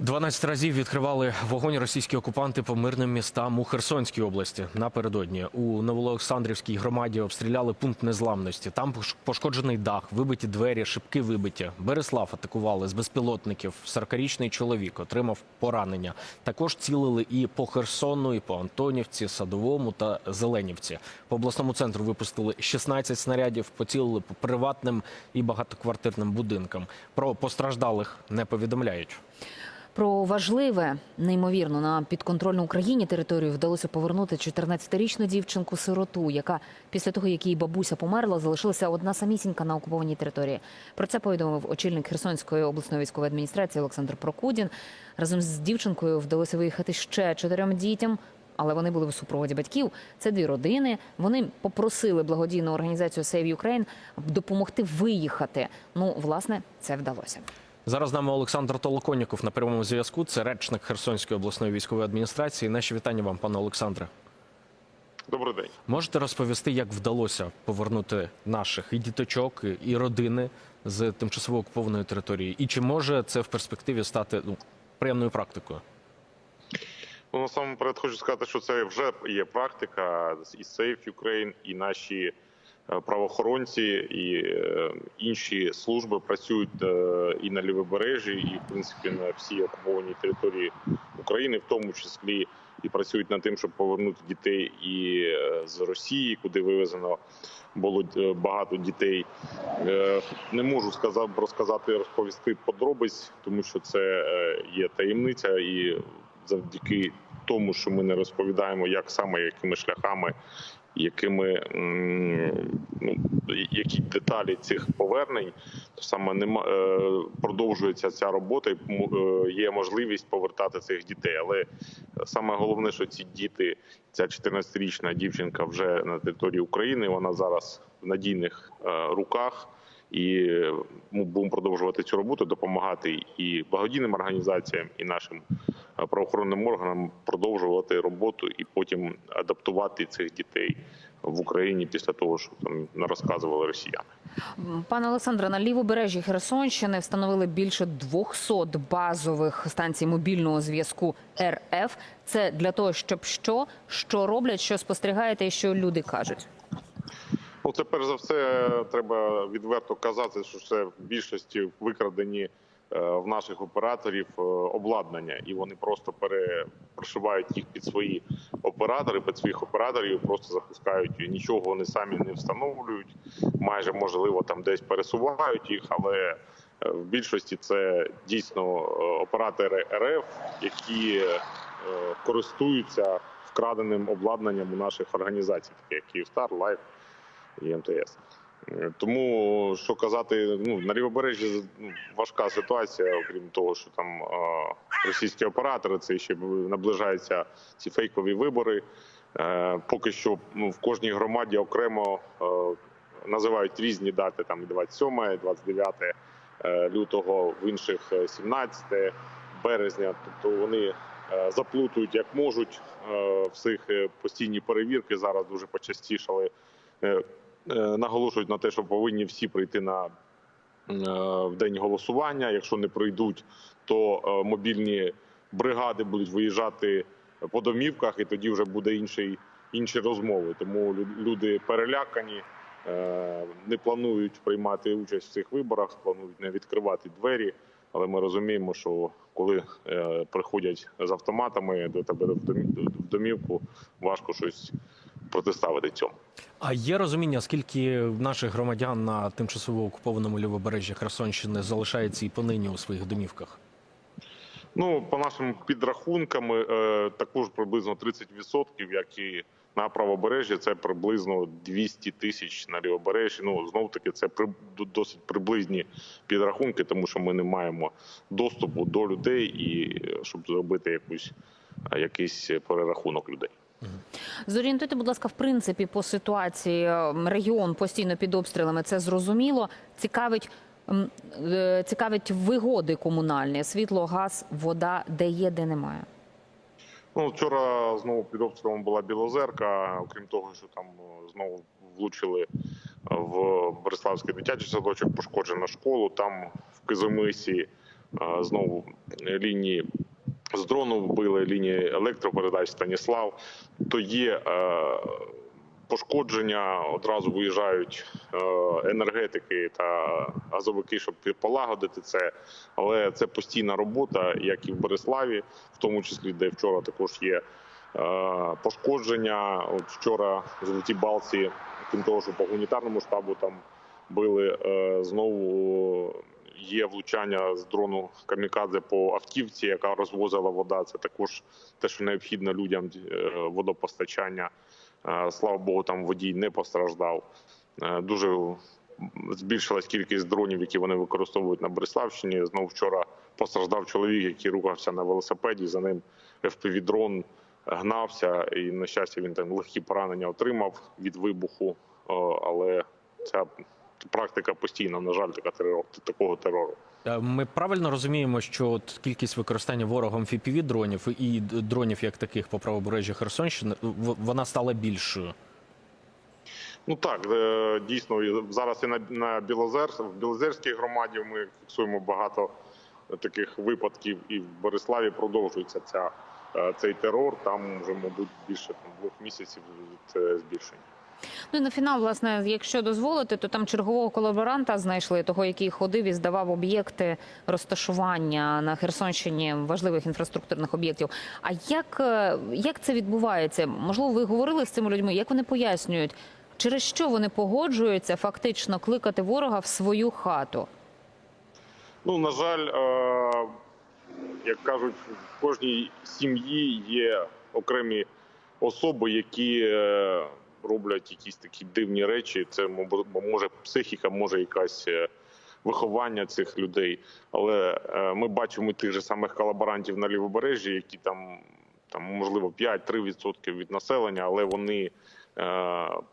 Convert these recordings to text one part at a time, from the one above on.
12 разів відкривали вогонь російські окупанти по мирним містам у Херсонській області. Напередодні у Новоолександрівській громаді обстріляли пункт незламності. Там пош- пошкоджений дах, вибиті двері, шибки вибиті. Береслав атакували з безпілотників. 40-річний чоловік отримав поранення. Також цілили і по Херсону, і по Антонівці, Садовому та Зеленівці. По обласному центру випустили 16 снарядів, поцілили по приватним і багатоквартирним будинкам. Про постраждалих не повідомляють. Про важливе, неймовірно, на підконтрольну Україні територію вдалося повернути 14-річну дівчинку-сироту, яка після того, як її бабуся померла, залишилася одна самісінька на окупованій території. Про це повідомив очільник Херсонської обласної військової адміністрації Олександр Прокудін. Разом з дівчинкою вдалося виїхати ще чотирьом дітям. Але вони були в супроводі батьків. Це дві родини. Вони попросили благодійну організацію Save Ukraine допомогти виїхати. Ну, власне, це вдалося. Зараз з нами Олександр Толоконіков на прямому зв'язку. Це речник Херсонської обласної військової адміністрації. Наші вітання вам, пане Олександре. Добрий день. Можете розповісти, як вдалося повернути наших і діточок, і родини з тимчасово окупованої території? І чи може це в перспективі стати ну, приємною практикою? Ну насамперед хочу сказати, що це вже є практика і Safe Ukraine, і наші правоохоронці, і е, інші служби працюють е, і на лівобережжі, і в принципі на всій окупованій території України, в тому числі і працюють над тим, щоб повернути дітей і е, з Росії, куди вивезено було е, багато дітей. Е, Не можу сказати розказати, розповісти подробиць, тому що це е, є таємниця, і завдяки тому, що ми не розповідаємо, як саме якими шляхами, якими ну, які деталі цих повернень, саме нема е, продовжується ця робота, і е, є можливість повертати цих дітей. Але саме головне, що ці діти, ця 14-річна дівчинка вже на території України. Вона зараз в надійних е, руках. І ми будемо продовжувати цю роботу, допомагати і благодійним організаціям, і нашим правоохоронним органам продовжувати роботу і потім адаптувати цих дітей в Україні після того, що там розказували росіяни. Пане Олександре, на лівобережжі Херсонщини встановили більше 200 базових станцій мобільного зв'язку РФ. Це для того, щоб що, що роблять, що спостерігаєте, і що люди кажуть. Ну, це перш за все треба відверто казати, що це в більшості викрадені е, в наших операторів е, обладнання, і вони просто пере- прошивають їх під свої оператори, під своїх операторів, просто запускають нічого. Вони самі не встановлюють. Майже можливо там десь пересувають їх, але е, в більшості це дійсно е, оператори РФ, які е, користуються вкраденим обладнанням у наших організацій, такі як Київстар, Лайф і МТС. Тому що казати, ну на лівобережжі ну, важка ситуація, окрім того, що там російські оператори, це ще наближаються ці фейкові вибори. Е, поки що ну, в кожній громаді окремо е, називають різні дати, там і 27, і 29 е, лютого, в інших е, 17 березня. Тобто вони заплутують як можуть. Всіх постійні перевірки зараз дуже почастішали. Е, Наголошують на те, що повинні всі прийти на е, в день голосування. Якщо не прийдуть, то е, мобільні бригади будуть виїжджати по домівках, і тоді вже буде інший, інші розмови. Тому лю- люди перелякані, не планують приймати участь в цих виборах, планують не відкривати двері. Але ми розуміємо, що коли приходять з автоматами до тебе в домівку, важко щось протиставити цьому. А є розуміння, скільки наших громадян на тимчасово окупованому лівобережжі Херсонщини залишається і понині у своїх домівках? Ну, по нашим підрахункам, е, також приблизно 30%, як і на правобережжі, це приблизно 200 тисяч на лівобережжі. Ну, знов таки, це досить приблизні підрахунки, тому що ми не маємо доступу до людей і е, щоб зробити якусь е, якийсь перерахунок людей. Зорієнтуйте, будь ласка, в принципі, по ситуації Ем, регіон постійно під обстрілами. Це зрозуміло. Цікавить. е, Цікавить вигоди комунальні, світло, газ, вода, де є, де немає. Ну, вчора знову під обстрілом була Білозерка. Окрім того, що там е, знову влучили в Бориславський дитячий садочок, пошкоджено школу. Там в Кизимисі е, знову лінії з дрону вбили лінії електропередач Станіслав, то є е, пошкодження, одразу виїжджають е, енергетики та газовики, щоб полагодити це. Але це постійна робота, як і в Бориславі, в тому числі, де вчора також є е, пошкодження. От вчора в Балці, крім того, що по гуманітарному штабу там били е, знову. Є влучання з дрону камікадзе по автівці, яка розвозила вода. Це також те, що необхідно людям е, водопостачання. Е, Слава Богу, там водій не постраждав. Е, Дуже збільшилась кількість дронів, які вони використовують на Бориславщині. Знову вчора постраждав чоловік, який рухався на велосипеді. За ним FPV-дрон гнався, і на щастя він там легкі поранення отримав від вибуху. Але ця практика постійна, на жаль, така терор, такого терору. Е, Ми правильно розуміємо, що от кількість використання ворогом fpv дронів і дронів як таких по правобережжю Херсонщини вона стала більшою. Ну так, е, дійсно зараз і на, на Білозер, в Білозерській громаді ми фіксуємо багато таких випадків, і в Бориславі продовжується ця, е, цей терор. Там вже, мабуть, більше там, двох місяців від е, збільшення. Ну і на фінал, власне, якщо дозволити, то там чергового колаборанта знайшли того, який ходив і здавав об'єкти розташування на Херсонщині важливих інфраструктурних об'єктів. А як, е, як це відбувається? Можливо, ви говорили з цими людьми? Як вони пояснюють, через що вони погоджуються фактично кликати ворога в свою хату? Ну, на жаль, е, як кажуть, в кожній сім'ї є окремі особи, які е, роблять якісь такі дивні речі. Це може психіка, може якась е, виховання цих людей. Але е, ми бачимо тих же самих колаборантів на лівобережжі, які там, там можливо 5-3% від населення, але вони е,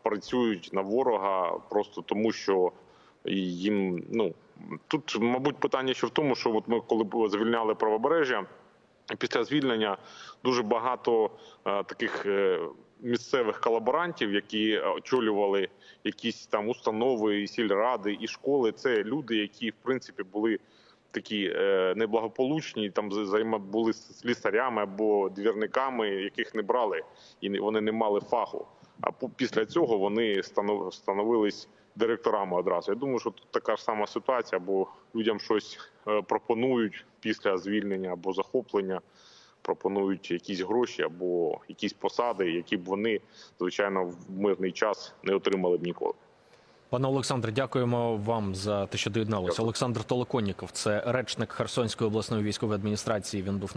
працюють на ворога просто тому, що їм ну тут, мабуть, питання ще в тому, що от ми коли звільняли правобережжя. Після звільнення дуже багато е, таких е, місцевих колаборантів, які очолювали якісь там установи, і сільради, і школи. Це люди, які в принципі були такі е, неблагополучні, там за- займа були слісарями або двірниками, яких не брали, і вони не мали фаху. А після цього вони становились директорами одразу. Я думаю, що тут така ж сама ситуація, бо людям щось е, пропонують після звільнення або захоплення, пропонують якісь гроші або якісь посади, які б вони, звичайно, в мирний час не отримали б ніколи. Пане Олександре, дякуємо вам за те, що доєдналися. Дякую. Олександр Толоконніков, це речник Херсонської обласної військової адміністрації. Він був на